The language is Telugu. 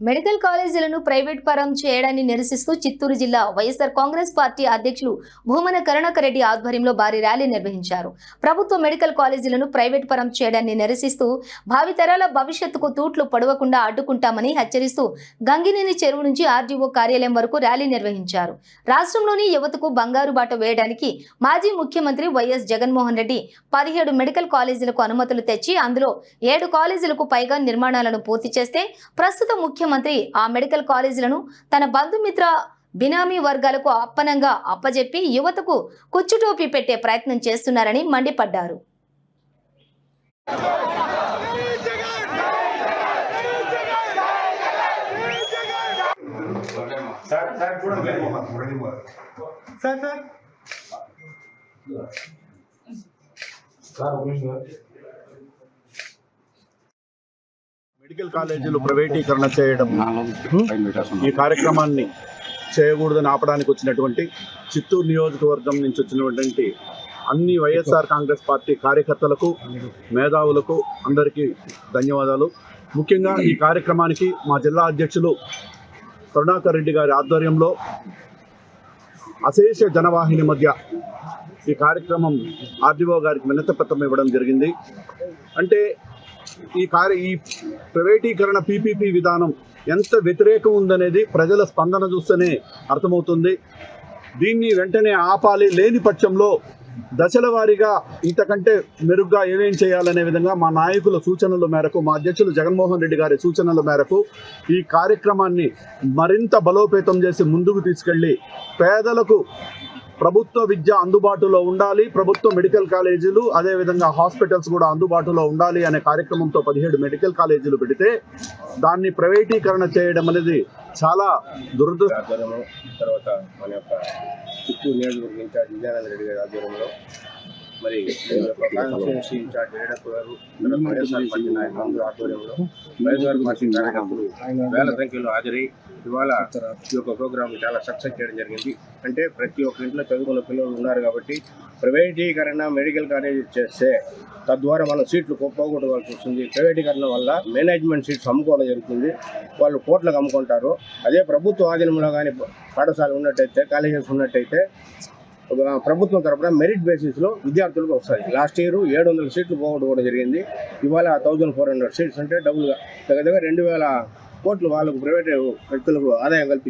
మెడికల్ కాలేజీలను ప్రైవేట్ పరం చేయడాన్ని నిరసిస్తూ చిత్తూరు జిల్లా వైఎస్ఆర్ కాంగ్రెస్ పార్టీ అధ్యక్షులు భూమన కరుణాకర్ రెడ్డి ఆధ్వర్యంలో భారీ ర్యాలీ నిర్వహించారు. ప్రభుత్వ మెడికల్ కాలేజీలను ప్రైవేట్ పరం చేయడాన్ని నిరసిస్తూ భావితరాల భవిష్యత్తుకు తూట్లు పడవకుండా అడ్డుకుంటామని హెచ్చరిస్తూ గంగినేని చెరువు నుంచి ఆర్డీఓ కార్యాలయం వరకు ర్యాలీ నిర్వహించారు. రాష్ట్రంలోని యువతకు బంగారు బాట వేయడానికి మాజీ ముఖ్యమంత్రి వైఎస్ జగన్మోహన్ రెడ్డి పదిహేడు మెడికల్ కాలేజీలకు అనుమతులు తెచ్చి అందులో ఏడు కాలేజీలకు పైగా నిర్మాణాలను పూర్తి చేస్తే ప్రస్తుత ముఖ్యమంత్రి ఆ మెడికల్ కాలేజీలను తన బంధుమిత్ర బినామీ వర్గాలకు అప్పనంగా అప్పజెప్పి యువతకు కుచ్చుటోపీ పెట్టే ప్రయత్నం చేస్తున్నారని మండిపడ్డారు. సార్ సార్ చూడండి సార్ సార్ మెడికల్ కాలేజీలు ప్రైవేటీకరణ చేయడం ఈ కార్యక్రమాన్ని చేయకూడదని ఆపడానికి వచ్చినటువంటి చిత్తూరు నియోజకవర్గం నుంచి వచ్చినటువంటి అన్ని వైఎస్ఆర్ కాంగ్రెస్ పార్టీ కార్యకర్తలకు మేధావులకు అందరికీ ధన్యవాదాలు. ముఖ్యంగా ఈ కార్యక్రమానికి మా జిల్లా అధ్యక్షులు కరుణాకర్ రెడ్డి గారి ఆధ్వర్యంలో అశేష జనవాహిని మధ్య ఈ కార్యక్రమం ఆర్డీఓ గారికి వినతిపత్రం ఇవ్వడం జరిగింది. అంటే ఈ కార్య ఈ ప్రైవేటీకరణ పీపీపీ విధానం ఎంత వ్యతిరేకం ఉందనేది ప్రజల స్పందన చూస్తేనే అర్థమవుతుంది. దీన్ని వెంటనే ఆపాలి. లేని పక్షంలో దశల వారీగా ఇంతకంటే మెరుగ్గా ఏమేం చేయాలనే విధంగా మా నాయకుల సూచనల మేరకు మా అధ్యక్షులు జగన్మోహన్ రెడ్డి గారి సూచనల మేరకు ఈ కార్యక్రమాన్ని మరింత బలోపేతం చేసి ముందుకు తీసుకెళ్ళి పేదలకు ప్రభుత్వ విద్య అందుబాటులో ఉండాలి ప్రభుత్వ మెడికల్ కాలేజీలు అదేవిధంగా హాస్పిటల్స్ కూడా అందుబాటులో ఉండాలి అనే కార్యక్రమంతో పదిహేడు మెడికల్ కాలేజీలు పెడితే దాన్ని ప్రైవేటీకరణ చేయడం అనేది చాలా దురద తర్వాత మన యొక్క చిత్తూరు నియోజకవర్గ ఇన్ఛార్జ్ విజయానంద రెడ్డి గారి ఆధ్వర్యంలో మరి కాన్స్టిట్యున్సీ ఇన్ఛార్జ్ గారు ఇతర వైఎస్ఆర్ పార్టీ నాయకులందరూ ఆధ్వర్యంలో వైఎస్ఆర్ పార్టీ కార్యకర్తలు వేల సంఖ్యలో హాజరై ఇవాళ ఈ యొక్క ప్రోగ్రామ్ చాలా సక్సెస్ చేయడం జరిగింది. అంటే ప్రతి ఒక్క ఇంట్లో చదువుకున్న పిల్లలు ఉన్నారు కాబట్టి ప్రైవేటీకరణ మెడికల్ కాలేజ్ చేస్తే తద్వారా మనం సీట్లు పోగొట్టుకోవాల్సి వస్తుంది. ప్రైవేటీకరణ వల్ల మేనేజ్మెంట్ సీట్స్ అమ్ముకోవడం జరుగుతుంది. వాళ్ళు కోట్లకు అమ్ముకుంటారు. అదే ప్రభుత్వ ఆధీనంలో కానీ పాఠశాల ఉన్నట్టయితే కాలేజెస్ ఉన్నట్టయితే ప్రభుత్వం తరపున మెరిట్ బేసిస్లో విద్యార్థులకు వస్తాయి. లాస్ట్ ఇయర్ ఏడు వందల సీట్లు పోగొట్టుకోవడం జరిగింది. ఇవాళ థౌజండ్ ఫోర్ హండ్రెడ్ సీట్స్ అంటే డబుల్గా దగ్గర దగ్గర రెండు వేల కోట్లు వాళ్ళకు ప్రైవేట్ వ్యక్తులకు ఆదాయం కల్పించారు.